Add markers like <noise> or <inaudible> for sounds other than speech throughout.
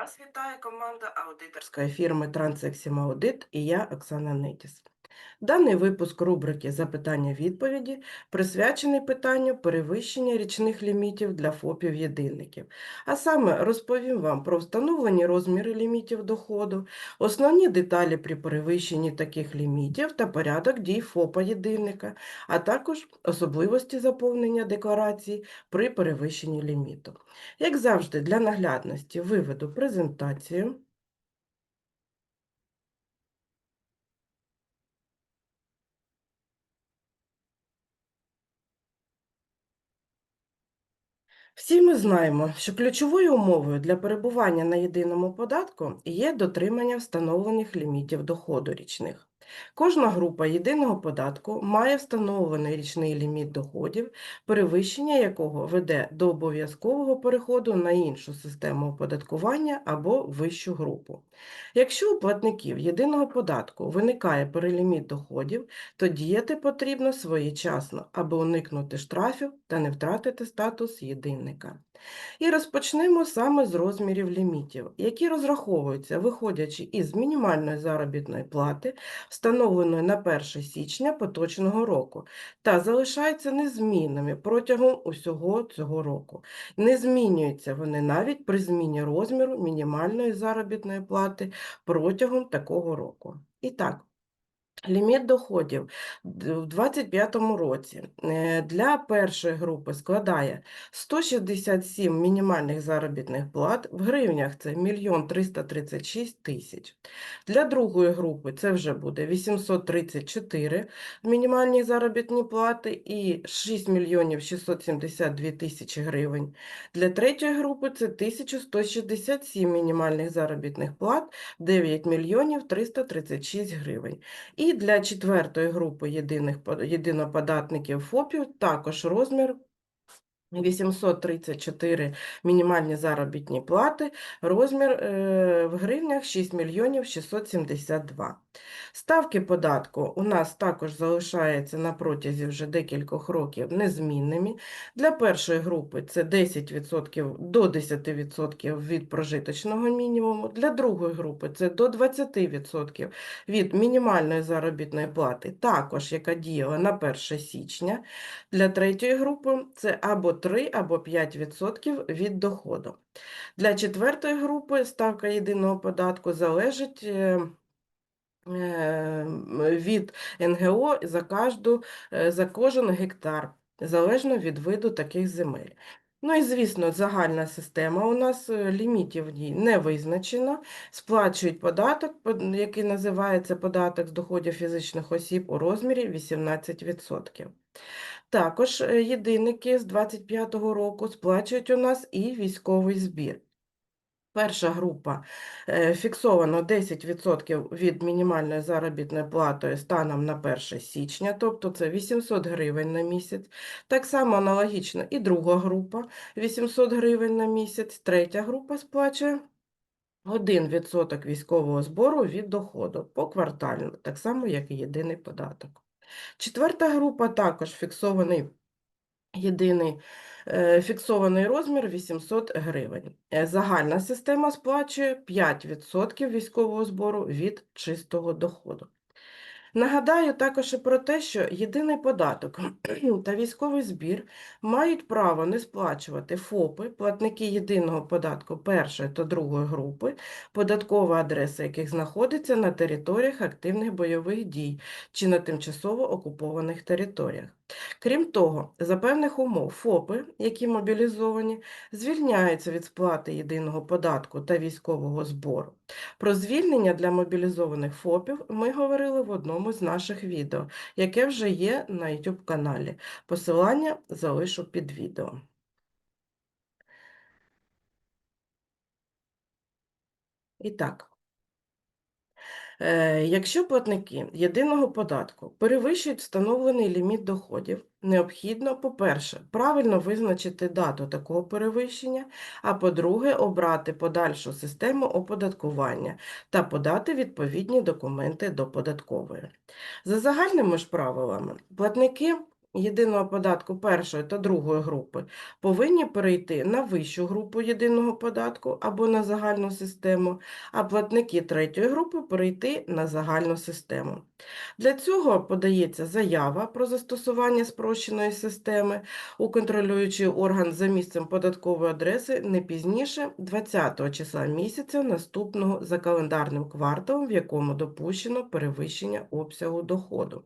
Вас вітає команда аудиторської фірми «Трансексім Audit і я Оксана Нетіс. Даний випуск рубрики Запитання-відповіді присвячений питанню перевищення річних лімітів для ФОПів-єдинників. А саме розповім вам про встановлені розміри лімітів доходу, основні деталі при перевищенні таких лімітів та порядок дій ФОПа-єдинника, а також особливості заповнення декларації при перевищенні ліміту. Як завжди, для наглядності виведу презентацію. Всі ми знаємо, що ключовою умовою для перебування на єдиному податку є дотримання встановлених лімітів доходу річних. Кожна група єдиного податку має встановлений річний ліміт доходів, перевищення якого веде до обов'язкового переходу на іншу систему оподаткування або вищу групу. Якщо у платників єдиного податку виникає переліміт доходів, то діяти потрібно своєчасно, аби уникнути штрафів та не втратити статус єдинника. І розпочнемо саме з розмірів лімітів, які розраховуються, виходячи із мінімальної заробітної плати, встановленої на 1 січня поточного року, та залишаються незмінними протягом усього цього року. Не змінюються вони навіть при зміні розміру мінімальної заробітної плати протягом такого року. І так, Ліміт доходів в 2025 році е, для першої групи складає 167 мінімальних заробітних плат, в гривнях це 1 336 тисяч. Для другої групи це вже буде 834 мінімальні заробітні плати і 6 мільйонів 672 тисячі гривень. Для третьої групи це 1167 мінімальних заробітних плат, 9 мільйонів 336 гривень. І для четвертої групи єдиних єдиноподатників ФОПів також розмір 834 мінімальні заробітні плати, розмір е, в гривнях 6 мільйонів 672. Ставки податку у нас також залишаються на протязі вже декількох років незмінними. Для першої групи це 10% до 10% від прожиточного мінімуму, для другої групи це до 20% від мінімальної заробітної плати, також яка діяла на 1 січня. Для третьої групи це або 3, або 5% від доходу. Для четвертої групи ставка єдиного податку залежить е, від НГО за, кожну, е, за кожен гектар, залежно від виду таких земель. Ну і, звісно, загальна система у нас е, лімітів в ній не визначено. Сплачують податок, який називається податок з доходів фізичних осіб у розмірі 18%. Також е, єдинники з 25-го року сплачують у нас і військовий збір. Перша група е, фіксовано 10% від мінімальної заробітної плати станом на 1 січня, тобто це 800 гривень на місяць. Так само аналогічно і друга група 800 гривень на місяць, третя група сплачує 1% військового збору від доходу поквартально, так само, як і єдиний податок. Четверта група також фіксований єдиний фіксований розмір 800 гривень. Е, Загальна система сплачує 5% військового збору від чистого доходу. Нагадаю також і про те, що єдиний податок <clears throat> та військовий збір мають право не сплачувати ФОПи, платники єдиного податку першої та другої групи, податкова адреса яких знаходиться на територіях активних бойових дій чи на тимчасово окупованих територіях. Крім того, за певних умов ФОПи, які мобілізовані, звільняються від сплати єдиного податку та військового збору. Про звільнення для мобілізованих ФОПів ми говорили в одному з наших відео, яке вже є на YouTube каналі. Посилання залишу під відео. І так. Е, Якщо платники єдиного податку перевищують встановлений ліміт доходів, необхідно, по-перше, правильно визначити дату такого перевищення, а по-друге, обрати подальшу систему оподаткування та подати відповідні документи до податкової. За загальними ж правилами, платники єдиного податку першої та другої групи повинні перейти на вищу групу єдиного податку або на загальну систему, а платники третьої групи перейти на загальну систему. Для цього подається заява про застосування спрощеної системи у контролюючий орган за місцем податкової адреси не пізніше 20 числа місяця наступного за календарним кварталом, в якому допущено перевищення обсягу доходу.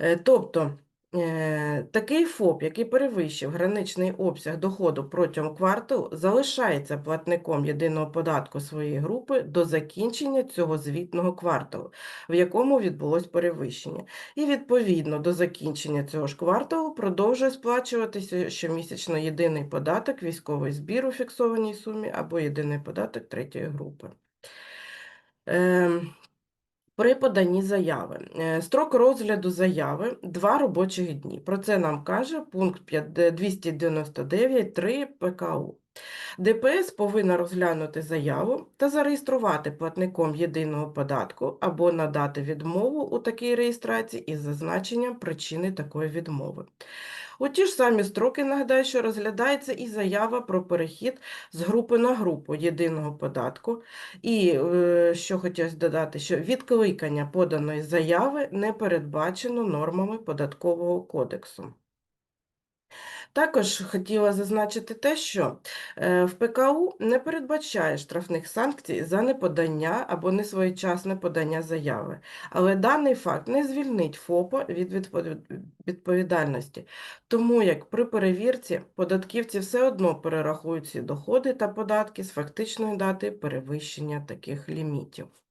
Е, Тобто е, такий ФОП, який перевищив граничний обсяг доходу протягом кварталу, залишається платником єдиного податку своєї групи до закінчення цього звітного кварталу, в якому відбулось перевищення. І відповідно до закінчення цього ж кварталу продовжує сплачуватися щомісячно єдиний податок, військовий збір у фіксованій сумі або єдиний податок третьої групи. При поданні заяви. Е, Строк розгляду заяви – 2 робочих дні. Про це нам каже пункт 299.3 ПКУ. ДПС повинна розглянути заяву та зареєструвати платником єдиного податку або надати відмову у такій реєстрації із зазначенням причини такої відмови. У ті ж самі строки нагадаю, що розглядається і заява про перехід з групи на групу єдиного податку. І е, що хотілося додати, що відкликання поданої заяви не передбачено нормами податкового кодексу. Також хотіла зазначити те, що е, в ПКУ не передбачає штрафних санкцій за неподання або несвоєчасне подання заяви, але даний факт не звільнить ФОПа від відповідальності, тому як при перевірці податківці все одно перерахують ці доходи та податки з фактичної дати перевищення таких лімітів.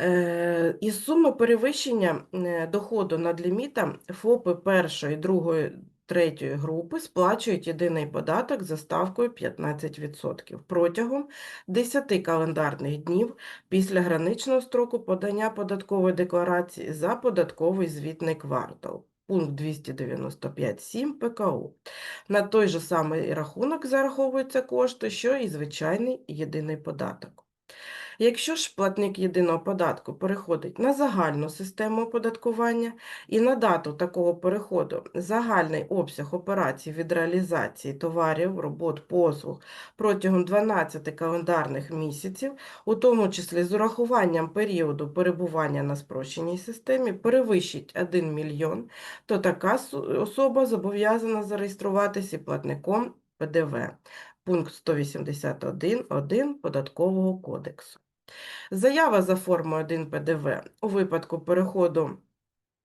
Е, Із суми перевищення е, доходу над лімітом ФОПи першої, другої, третьої групи сплачують єдиний податок за ставкою 15% протягом 10 календарних днів після граничного строку подання податкової декларації за податковий звітний квартал. Пункт 295.7 ПКУ. На той же самий рахунок зараховуються кошти, що і звичайний єдиний податок. Якщо ж платник єдиного податку переходить на загальну систему оподаткування і на дату такого переходу загальний обсяг операцій від реалізації товарів, робот, послуг протягом 12 календарних місяців, у тому числі з урахуванням періоду перебування на спрощеній системі, перевищить 1 мільйон, то така особа зобов'язана зареєструватися платником ПДВ. Пункт 181.1 Податкового кодексу. Заява за формою 1 ПДВ у випадку переходу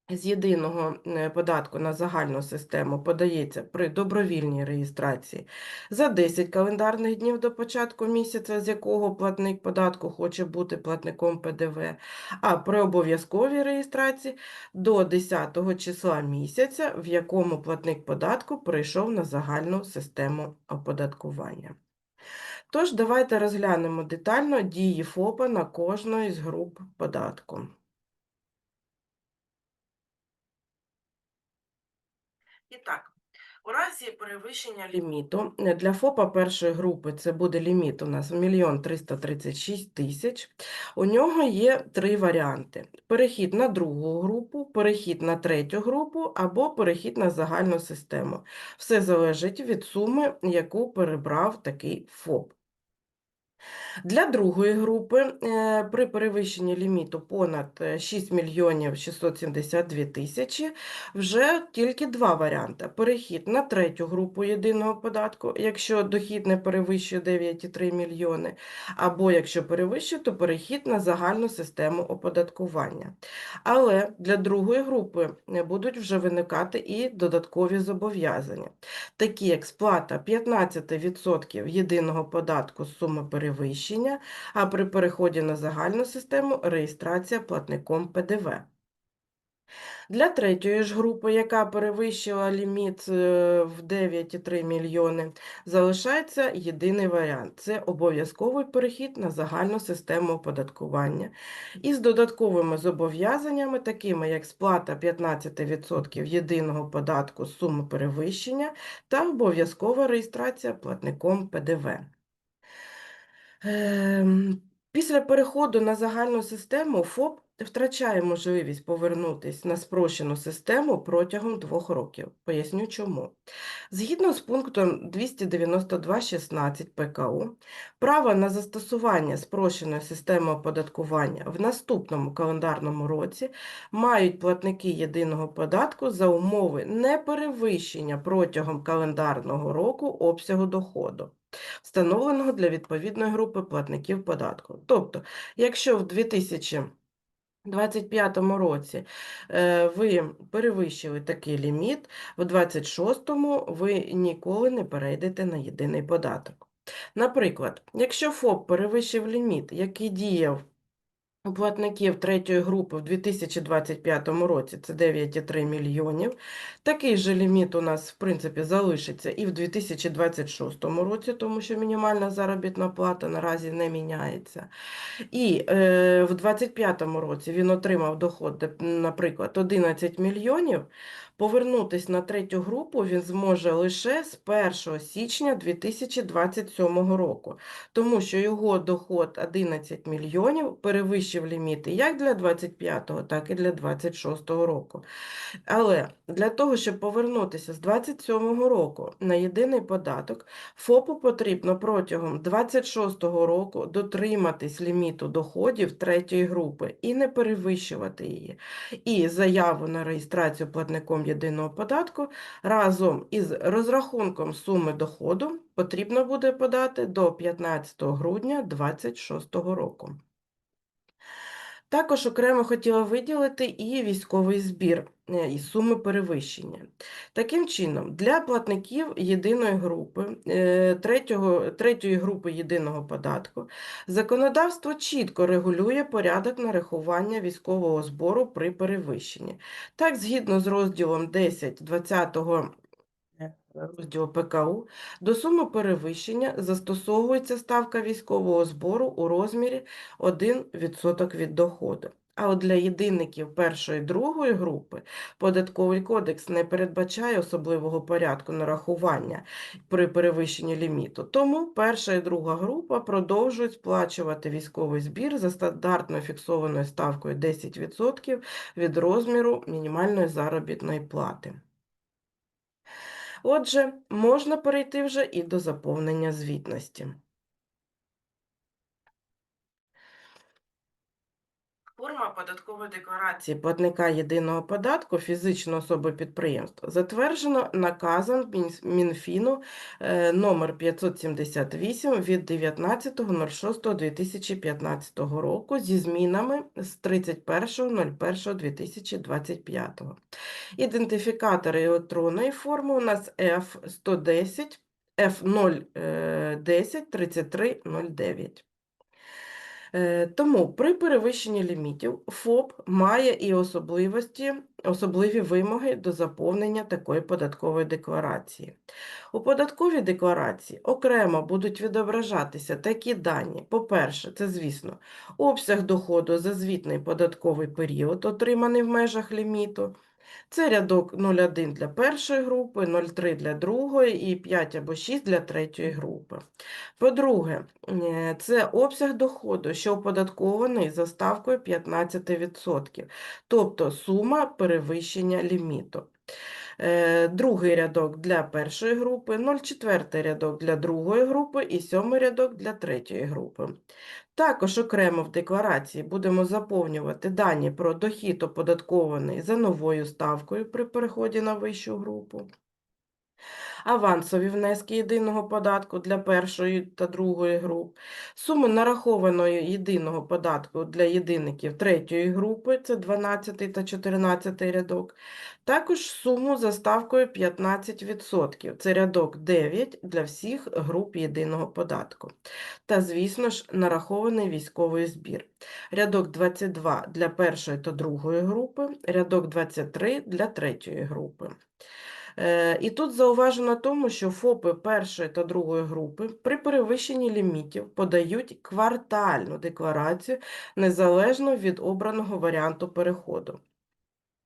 з єдиного е, податку на загальну систему подається при добровільній реєстрації за 10 календарних днів до початку місяця, з якого платник податку хоче бути платником ПДВ, а при обов'язковій реєстрації до 10 числа місяця, в якому платник податку перейшов на загальну систему оподаткування. Тож, давайте розглянемо детально дії ФОПа на кожну із груп податку. І так, у разі перевищення ліміту е, для ФОПа першої групи це буде ліміт у нас 1 мільйон 336 тисяч. У нього є три варіанти: перехід на другу групу, перехід на третю групу або перехід на загальну систему. Все залежить від суми, яку перебрав такий ФОП. Для другої групи е, при перевищенні ліміту понад е, 6 мільйонів 672 тисячі вже тільки два варіанти. Перехід на третю групу єдиного податку, якщо дохід не перевищує 9,3 мільйони, або якщо перевищує, то перехід на загальну систему оподаткування. Але для другої групи е, будуть вже виникати і додаткові зобов'язання, такі як сплата 15% єдиного податку з суми перевищення, а при переході на загальну систему реєстрація платником ПДВ. Для третьої ж групи, яка перевищила ліміт е, в 9,3 мільйони, залишається єдиний варіант це обов'язковий перехід на загальну систему оподаткування із додатковими зобов'язаннями, такими як сплата 15% єдиного податку з суми перевищення та обов'язкова реєстрація платником ПДВ. Ем, Після переходу на загальну систему ФОП втрачає можливість повернутися на спрощену систему протягом двох років. Поясню чому. Згідно з пунктом 292.16 ПКУ, право на застосування спрощеної системи оподаткування в наступному календарному році мають платники єдиного податку за умови неперевищення протягом календарного року обсягу доходу, встановленого для відповідної групи платників податку. Тобто, якщо в 2000 2025 році е, ви перевищили такий ліміт, в 2026 ви ніколи не перейдете на єдиний податок. Наприклад, якщо ФОП перевищив ліміт, який діяв платників третьої групи в 2025 році, це 9,3 мільйонів, такий же ліміт у нас, в принципі, залишиться і в 2026 році, тому що мінімальна заробітна плата наразі не міняється. І е, в 2025 році він отримав доход, наприклад, 11 мільйонів. Повернутись на третю групу він зможе лише з 1 січня 2027 року, тому що його доход 11 мільйонів перевищив ліміти як для 2025, так і для 2026 року. Але для того, щоб повернутися з 2027 року на єдиний податок, ФОПу потрібно протягом 2026 року дотриматись ліміту доходів третьої групи і не перевищувати її. І заяву на реєстрацію платником єдиного податку разом із розрахунком суми доходу потрібно буде подати до 15 грудня 2026 року. Також окремо хотіла виділити і військовий збір е, і суми перевищення. Таким чином, для платників єдиної групи, е, третього, третьої групи єдиного податку, законодавство чітко регулює порядок нарахування військового збору при перевищенні. Так, згідно з розділом 10 20 розділу ПКУ, до суми перевищення застосовується ставка військового збору у розмірі 1% від доходу. А от для єдинників першої і другої групи податковий кодекс не передбачає особливого порядку нарахування при перевищенні ліміту. Тому перша і друга група продовжують сплачувати військовий збір за стандартною фіксованою ставкою 10% від розміру мінімальної заробітної плати. Отже, можна перейти вже і до заповнення звітності. Форма податкової декларації платника єдиного податку фізичної особи підприємства затверджено наказом Мінфіну е, номер 578 від 19.06.2015 року зі змінами з 31.01.2025. Ідентифікатори електронної форми у нас F110, F010 3309. Е, тому при перевищенні лімітів ФОП має і особливості, особливі вимоги до заповнення такої податкової декларації. У податковій декларації окремо будуть відображатися такі дані. По-перше, це, звісно, обсяг доходу за звітний податковий період, отриманий в межах ліміту. Це рядок 0,1 для першої групи, 0,3 для другої і 5 або 6 для третьої групи. По-друге, е, це обсяг доходу, що оподаткований за ставкою 15%, тобто сума перевищення ліміту. Е, другий рядок для першої групи, 0,4 рядок для другої групи і сьомий рядок для третьої групи. Також окремо в декларації будемо заповнювати дані про дохід оподаткований за новою ставкою при переході на вищу групу авансові внески єдиного податку для першої та другої груп, суми нарахованої єдиного податку для єдинників третьої групи, це 12 та 14 рядок, також суму за ставкою 15%, це рядок 9 для всіх груп єдиного податку. Та, звісно ж, нарахований військовий збір. Рядок 22 для першої та другої групи, рядок 23 для третьої групи. Е, і тут зауважено тому, що ФОПи першої та другої групи при перевищенні лімітів подають квартальну декларацію незалежно від обраного варіанту переходу.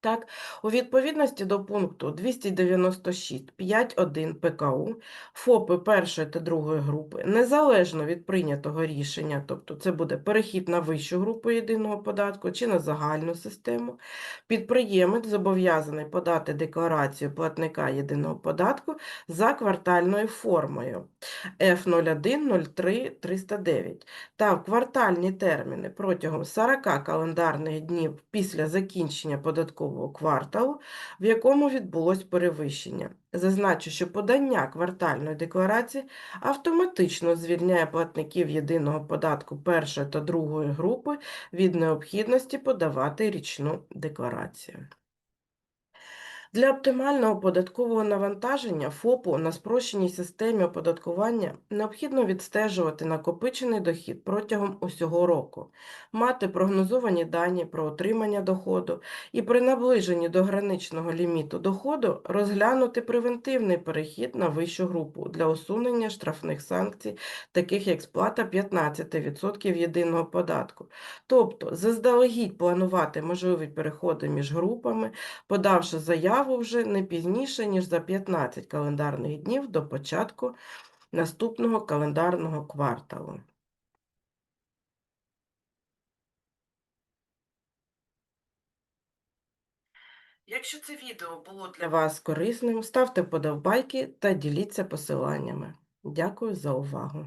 Так, у відповідності до пункту 296.5.1 ПКУ ФОПи першої та другої групи, незалежно від прийнятого рішення, тобто це буде перехід на вищу групу єдиного податку чи на загальну систему, підприємець зобов'язаний подати декларацію платника єдиного податку за квартальною формою F0103-309 та в квартальні терміни протягом 40 календарних днів після закінчення податкового кварталу, в якому відбулось перевищення. Зазначу, що подання квартальної декларації автоматично звільняє платників єдиного податку першої та другої групи від необхідності подавати річну декларацію. Для оптимального податкового навантаження ФОПу на спрощеній системі оподаткування необхідно відстежувати накопичений дохід протягом усього року, мати прогнозовані дані про отримання доходу і при наближенні до граничного ліміту доходу розглянути превентивний перехід на вищу групу для усунення штрафних санкцій, таких як сплата 15% єдиного податку. Тобто заздалегідь планувати можливі переходи між групами, подавши заяву вже не пізніше, ніж за 15 календарних днів до початку наступного календарного кварталу. Якщо це відео було для вас корисним, ставте подобайки та діліться посиланнями. Дякую за увагу!